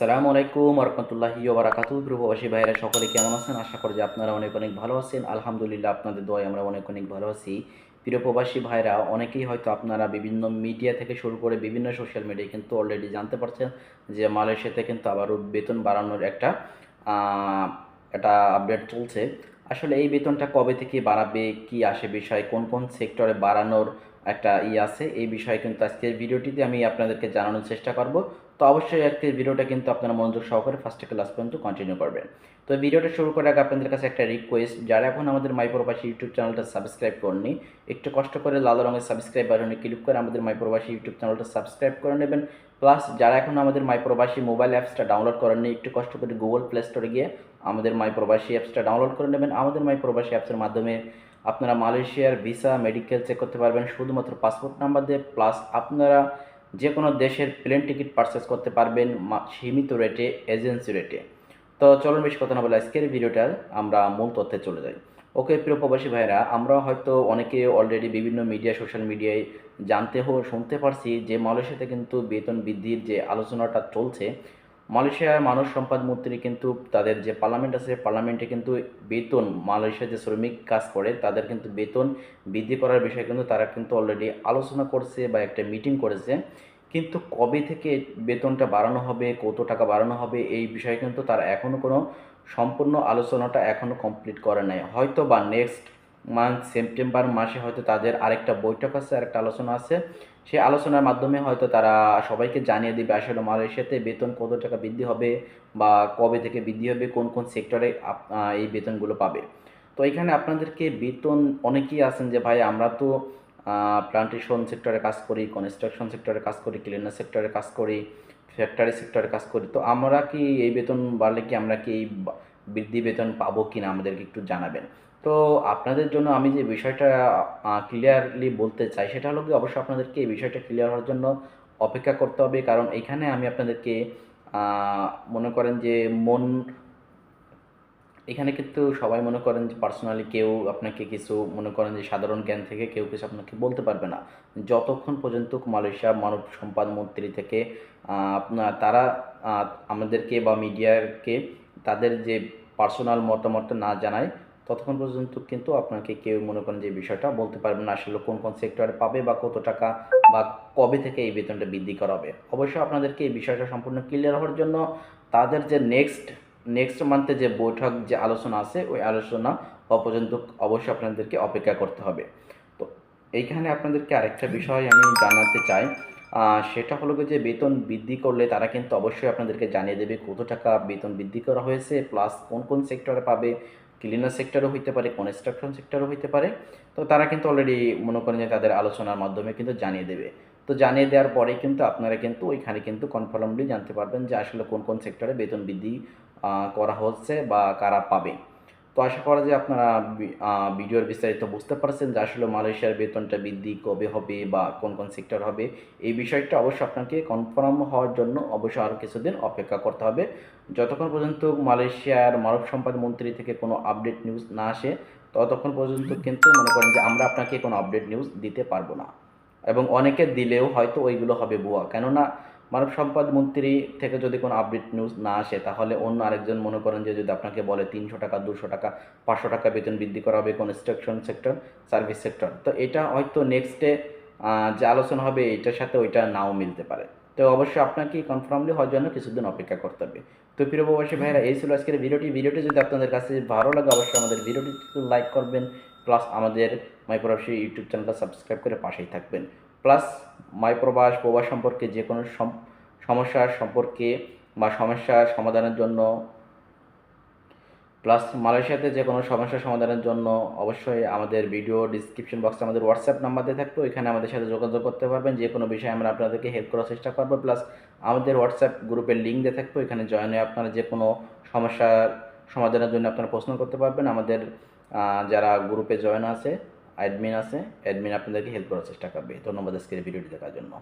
সালামু আলাইকুম রহমতুল্লাহি ওবরাকাতু প্রবাসী ভাইরা সকলে কেমন আছেন? আশা করি যে আপনারা অনেক অনেক ভালো আছেন। আলহামদুলিল্লাহ, আপনাদের দোয়ায় আমরা অনেক অনেক ভালো আছি। প্রিয় প্রবাসী ভাইরা, অনেকেই হয়তো আপনারা বিভিন্ন মিডিয়া থেকে শুরু করে বিভিন্ন সোশ্যাল মিডিয়ায় কিন্তু অলরেডি জানতে পারছেন যে মালয়েশিয়াতে কিন্তু আবারও বেতন বাড়ানোর একটা একটা আপডেট চলছে। আসলে এই বেতনটা কবে থেকে বাড়াবে, কি আসে বিষয়, কোন কোন সেক্টরে বাড়ানোর একটা ই আছে, এই বিষয়ে কিন্তু আজকের ভিডিওটিতে আমি আপনাদেরকে জানানোর চেষ্টা করব। তো অবশ্যই আজকের ভিডিওটা কিন্তু আপনারা মনোযোগ সহকারে ফার্স্ট থেকে লাস্ট পর্যন্ত কন্টিনিউ করবেন। তো ভিডিওটা শুরু করার আগে আপনাদের কাছে একটা রিকোয়েস্ট যারা এখন আমাদের মাই প্রবাসী ইউটিউব চ্যানেলটা সাবস্ক্রাইব করেনি একটু কষ্ট করে লাল রঙের সাবস্ক্রাইব বাটনে ক্লিক করে আমাদের মাই প্রবাসী ইউটিউব চ্যানেলটা সাবস্ক্রাইব করে নেবেন। প্লাস যারা এখন আমাদের মাই প্রবাসী মোবাইল অ্যাপসটা ডাউনলোড করেননি, একটু কষ্ট করে গুগল প্লে স্টোরে গিয়ে আমাদের মাই প্রবাসী অ্যাপসটা ডাউনলোড করে নেবেন। আমাদের মাই প্রবাসী অ্যাপসের মাধ্যমে আপনারা মালয়েশিয়ার ভিসা, মেডিকেল চেক করতে পারবেন, শুধুমাত্র পাসপোর্ট নাম্বার দিয়ে, প্লাস আপনারা যে কোনো দেশের প্লেন টিকিট পারচেস করতে পারবেন সীমিত রেটে এজেন্সি রেটে তো চলুন বেশি কথা না বলে আজকের ভিডিওটা আমরা মূল তথ্যে চলে যাই। ওকে, প্রিয় প্রবাসী ভাইরা আমরা হয়তো অনেকে অলরেডি বিভিন্ন মিডিয়া সোশ্যাল মিডিয়ায় জানতে হো, শুনতে পারছি যে মালয়েশিয়াতে কিন্তু বেতন বৃদ্ধির যে আলোচনাটা চলছে মালয়েশিয়ার মানব সম্পদ মন্ত্রী কিন্তু তাদের যে পার্লামেন্ট আছে, পার্লামেন্টে কিন্তু বেতন, মালয়েশিয়ার যে শ্রমিক কাজ করে, তাদের কিন্তু বেতন বৃদ্ধি করার বিষয়ে কিন্তু তারা কিন্তু অলরেডি আলোচনা করছে বা একটা মিটিং করেছে। কিন্তু কবে থেকে বেতনটা বাড়ানো হবে, কত টাকা বাড়ানো হবে, এই বিষয়ে কিন্তু তারা এখনও কোনো সম্পূর্ণ আলোচনাটা এখনও কমপ্লিট করে নাই। হয়তো বা নেক্সট মান্থ সেপ্টেম্বর মাসে হয়তো তাদের আরেকটা বৈঠক আছে, আরেকটা আলোচনা আছে। সেই আলোচনার মাধ্যমে হয়তো তারা সবাইকে জানিয়ে দেবে, আসলে মালয়েশিয়াতে বেতন কত টাকা বৃদ্ধি হবে বা কবে থেকে বৃদ্ধি হবে, কোন কোন সেক্টরে এই বেতনগুলো পাবে। তো এখানে আপনাদেরকে বেতন, অনেকেই আছেন যে, ভাই, আমরা তো প্লান্টেশন সেক্টরে কাজ করি কনস্ট্রাকশন সেক্টরে কাজ করি ক্লিনার সেক্টরে কাজ করি ফ্যাক্টরি সেক্টরে কাজ করি। তো আমরা কি এই বেতন বাড়লে কি আমরা কি এই বৃদ্ধি বেতন পাবো কি না আমাদেরকে একটু জানাবেন। তো আপনাদের জন্য আমি যে বিষয়টা ক্লিয়ারলি বলতে চাই, সেটা হলো কি অবশ্যই আপনাদেরকে এই বিষয়টা ক্লিয়ার হওয়ার জন্য অপেক্ষা করতে হবে। কারণ এখানে আমি আপনাদেরকে মনে করেন যে মন, এখানে কিন্তু সবাই মনে করেন যে পার্সোনালি কেউ আপনাকে কিছু, মনে করেন যে সাধারণ জ্ঞান থেকে কেউ কিছু আপনাকে বলতে পারবে না। যতক্ষণ পর্যন্ত মালয়েশিয়া মানব সম্পদ মন্ত্রী থেকে তারা আমাদেরকে বা মিডিয়াকে তাদের যে পার্সোনাল মতামত না জানায় ততক্ষণ পর্যন্ত কিন্তু আপনাকে কেউ মনে করেন যে বিষয়টা বলতে পারবে না, আসলে কোন কোন সেক্টরে পাবে বা কত টাকা বা কবে থেকে এই বেতনটা বৃদ্ধি করা হবে অবশ্যই আপনাদেরকে এই বিষয়টা সম্পূর্ণ ক্লিয়ার হওয়ার জন্য তাদের যে নেক্সট নেক্সট মান্থে যে বৈঠক, যে আলোচনা আছে, ওই আলোচনা পর্যন্ত অবশ্যই আপনাদেরকে অপেক্ষা করতে হবে। তো এইখানে আপনাদেরকে আরেকটা বিষয় আমি জানাতে চাই। সেটা হলো যে বেতন বৃদ্ধি করলে তারা কিন্তু অবশ্যই আপনাদেরকে জানিয়ে দেবে কত টাকা বেতন বৃদ্ধি করা হয়েছে প্লাস কোন কোন সেক্টরে পাবে ক্লিনার সেক্টরও হইতে পারে কনস্ট্রাকশন সেক্টরও হইতে পারে। তো তারা কিন্তু অলরেডি মনে করেন যে তাদের আলোচনার মাধ্যমে কিন্তু জানিয়ে দেবে। তো জানিয়ে দেওয়ার পরে কিন্তু আপনারা কিন্তু ওইখানে কিন্তু কনফার্মলি জানতে পারবেন যে আসলে কোন কোন সেক্টরে বেতন বৃদ্ধি করা হচ্ছে বা কারা পাবে। তো আশা করা যে আপনারা ভিডিওর বিস্তারিত বুঝতে পারছেন যে আসলে মালয়েশিয়ার বেতনটা বৃদ্ধি কবে হবে বা কোন কোন সেক্টর হবে। এই বিষয়টা অবশ্যই আপনাকে কনফার্ম হওয়ার জন্য অবশ্যই আরও কিছুদিন অপেক্ষা করতে হবে। যতক্ষণ পর্যন্ত মালয়েশিয়ার মানব সম্পদ মন্ত্রী থেকে কোনো আপডেট নিউজ না আসে, ততক্ষণ পর্যন্ত কিন্তু মনে করেন যে আমরা আপনাকে কোনো আপডেট নিউজ দিতে পারব না। এবং অনেকে দিলেও হয়তো ওইগুলো হবে ভুয়া। কেননা মানব সম্পদ মন্ত্রী থেকে যদি কোনো আপডেট নিউজ না আসে তাহলে অন্য আরেকজন মনে করেন যে যদি আপনাকে বলে তিনশো টাকা দুশো টাকা পাঁচশো টাকা বেতন বৃদ্ধি করা হবে কনস্ট্রাকশন সেক্টর সার্ভিস সেক্টর তো এটা হয়তো নেক্সটে যে আলোচনা হবে এটার সাথে ওইটা নাও মিলতে পারে। তো অবশ্যই আপনাকে কনফার্মলি হওয়ার জন্য কিছুদিন অপেক্ষা করতে হবে। তো প্রিয় প্রবাসী ভাইরা এই ছিল আজকের ভিডিওটি। ভিডিওটি যদি আপনাদের কাছে ভালো লাগে অবশ্যই আমাদের ভিডিওটি লাইক করবেন প্লাস আমাদের মাই প্রবাসী ইউটিউব চ্যানেলটা সাবস্ক্রাইব করে পাশেই থাকবেন। প্লাস মাই প্রবাস সম্পর্কে যে কোনো সম- সমস্যার সম্পর্কে বা সমস্যার সমাধানের জন্য, প্লাস মালয়েশিয়াতে যে কোনো সমস্যার সমাধানের জন্য অবশ্যই আমাদের ভিডিও ডিসক্রিপশন বক্সে আমাদের হোয়াটসঅ্যাপ নাম্বার দিয়ে থাকবে ওইখানে আমাদের সাথে যোগাযোগ করতে পারবেন, যে কোনো বিষয়ে আমরা আপনাদেরকে হেল্প করার চেষ্টা করব, প্লাস আমাদের হোয়াটসঅ্যাপ গ্রুপের লিঙ্ক দিয়ে থাকবে ওইখানে জয়েন হয়ে আপনারা যে কোনো সমস্যার সমাধানের জন্য আপনারা প্রশ্ন করতে পারবেন, আমাদের যারা গ্রুপে জয়েন আছে। অ্যাডমিন আছে অ্যাডমিন আপনাদেরকে হেল্প করার চেষ্টা করবে। ধন্যবাদ আজকের ভিডিওটি দেখার জন্য।